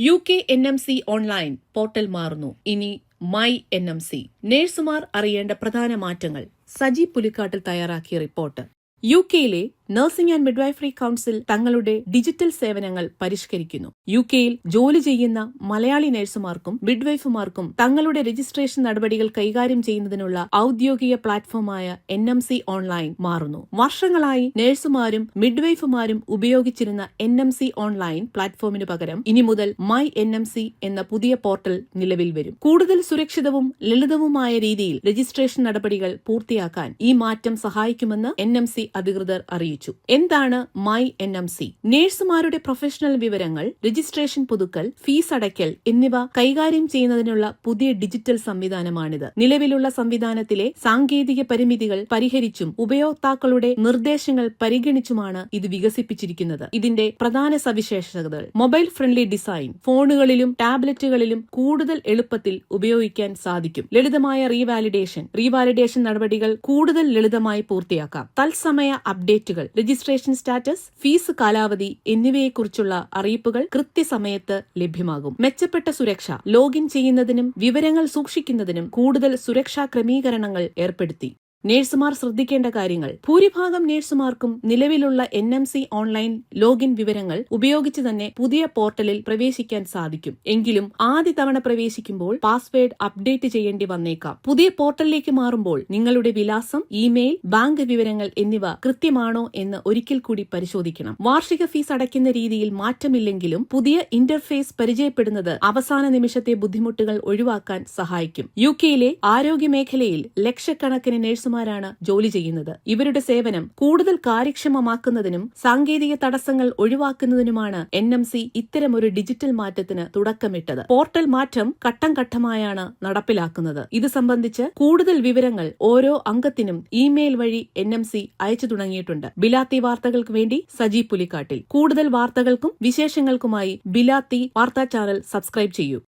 U K N M C online portal മാറുന്നു. ഇനി my N M C നേഴ്സുമാർ അറിയേണ്ട പ്രധാന മാറ്റങ്ങൾ. സജി പുലിക്കാട്ടിൽ തയ്യാറാക്കിയ റിപ്പോർട്ട്. യു കെയിലെ നഴ്സിംഗ് ആൻഡ് മിഡ്വൈഫറി കൌൺസിൽ തങ്ങളുടെ ഡിജിറ്റൽ സേവനങ്ങൾ പരിഷ്കരിക്കുന്നു. യു കെയിൽ ജോലി ചെയ്യുന്ന മലയാളി നഴ്സുമാർക്കും മിഡ്വൈഫുമാർക്കും തങ്ങളുടെ രജിസ്ട്രേഷൻ നടപടികൾ കൈകാര്യം ചെയ്യുന്നതിനുള്ള ഔദ്യോഗിക പ്ലാറ്റ്ഫോമായ എൻ എം സി ഓൺലൈൻ മാറുന്നു. വർഷങ്ങളായി നഴ്സുമാരും മിഡ്വൈഫുമാരും ഉപയോഗിച്ചിരുന്ന എൻ എം സി ഓൺലൈൻ പ്ലാറ്റ്ഫോമിന് പകരം ഇനി മുതൽ മൈ എൻ എം സി എന്ന പുതിയ പോർട്ടൽ നിലവിൽ വരും. കൂടുതൽ സുരക്ഷിതവും ലളിതവുമായ രീതിയിൽ രജിസ്ട്രേഷൻ നടപടികൾ പൂർത്തിയാക്കാൻ ഈ മാറ്റം സഹായിക്കുമെന്ന് എൻ എം സി അധികൃതർ അറിയിച്ചു. എന്താണ് മൈ എൻ എം സി? നേഴ്സുമാരുടെ പ്രൊഫഷണൽ വിവരങ്ങൾ രജിസ്ട്രേഷൻ പുതുക്കൽ ഫീസ് അടയ്ക്കൽ എന്നിവ കൈകാര്യം ചെയ്യുന്നതിനുള്ള പുതിയ ഡിജിറ്റൽ സംവിധാനമാണിത്. നിലവിലുള്ള സംവിധാനത്തിലെ സാങ്കേതിക പരിമിതികൾ പരിഹരിച്ചും ഉപയോക്താക്കളുടെ നിർദ്ദേശങ്ങൾ പരിഗണിച്ചുമാണ് ഇത് വികസിപ്പിച്ചിരിക്കുന്നത്. ഇതിന്റെ പ്രധാന സവിശേഷതകൾ. Mobile friendly design. ഫോണുകളിലും ടാബ്ലറ്റുകളിലും കൂടുതൽ എളുപ്പത്തിൽ ഉപയോഗിക്കാൻ സാധിക്കും. ലളിതമായ റീവാലിഡേഷൻ. റീവാലിഡേഷൻ നടപടികൾ കൂടുതൽ ലളിതമായി പൂർത്തിയാക്കാം. തത്സമയ അപ്ഡേറ്റുകൾ. രജിസ്ട്രേഷൻ സ്റ്റാറ്റസ് ഫീസ് കാലാവധി എന്നിവയെക്കുറിച്ചുള്ള അറിയിപ്പുകൾ കൃത്യസമയത്ത് ലഭ്യമാകും. മെച്ചപ്പെട്ട സുരക്ഷ ലോഗിൻ ചെയ്യുന്നതിനും വിവരങ്ങൾ സൂക്ഷിക്കുന്നതിനും കൂടുതൽ സുരക്ഷാ ക്രമീകരണങ്ങൾ ഏർപ്പെടുത്തി. നേഴ്സുമാർ ശ്രദ്ധിക്കേണ്ട കാര്യങ്ങൾ. ഭൂരിഭാഗം നേഴ്സുമാർക്കും നിലവിലുള്ള N M C online login വിവരങ്ങൾ ഉപയോഗിച്ച് തന്നെ പുതിയ പോർട്ടലിൽ പ്രവേശിക്കാൻ സാധിക്കും. എങ്കിലും ആദ്യ തവണ പ്രവേശിക്കുമ്പോൾ പാസ്വേഡ് അപ്ഡേറ്റ് ചെയ്യേണ്ടി വന്നേക്കാം. പുതിയ പോർട്ടലിലേക്ക് മാറുമ്പോൾ നിങ്ങളുടെ വിലാസം ഇമെയിൽ ബാങ്ക് വിവരങ്ങൾ എന്നിവ കൃത്യമാണോ എന്ന് ഒരിക്കൽ കൂടി പരിശോധിക്കണം. വാർഷിക ഫീസ് അടയ്ക്കുന്ന രീതിയിൽ മാറ്റമില്ലെങ്കിലും പുതിയ ഇന്റർഫേസ് പരിചയപ്പെടുന്നത് അവസാന നിമിഷത്തെ ബുദ്ധിമുട്ടുകൾ ഒഴിവാക്കാൻ സഹായിക്കും. യു കെയിലെ ആരോഗ്യ മേഖലയിൽ ലക്ഷക്കണക്കിന് നഴ്സുമാരാണ് ജോലി ചെയ്യുന്നത്. ഇവരുടെ സേവനം കൂടുതൽ കാര്യക്ഷമമാക്കുന്നതിനും സാങ്കേതിക തടസ്സങ്ങൾ ഒഴിവാക്കുന്നതിനുമാണ് എൻ എം സി ഇത്തരമൊരു ഡിജിറ്റൽ മാറ്റത്തിന് തുടക്കമിട്ടത്. പോർട്ടൽ മാറ്റം ഘട്ടം ഘട്ടമായാണ് നടപ്പിലാക്കുന്നത്. ഇത് സംബന്ധിച്ച് കൂടുതൽ വിവരങ്ങൾ ഓരോ അംഗത്തിനും ഇമെയിൽ വഴി എൻ എം സി അയച്ചു തുടങ്ങിയിട്ടുണ്ട്. ബിലാത്തി വാർത്തകൾക്ക് വേണ്ടി സജി പുലിക്കാട്ടിൽ. കൂടുതൽ വാർത്തകൾക്കും വിശേഷങ്ങൾക്കുമായി ബിലാത്തി വാർത്താ ചാനൽ സബ്സ്ക്രൈബ് ചെയ്യൂ.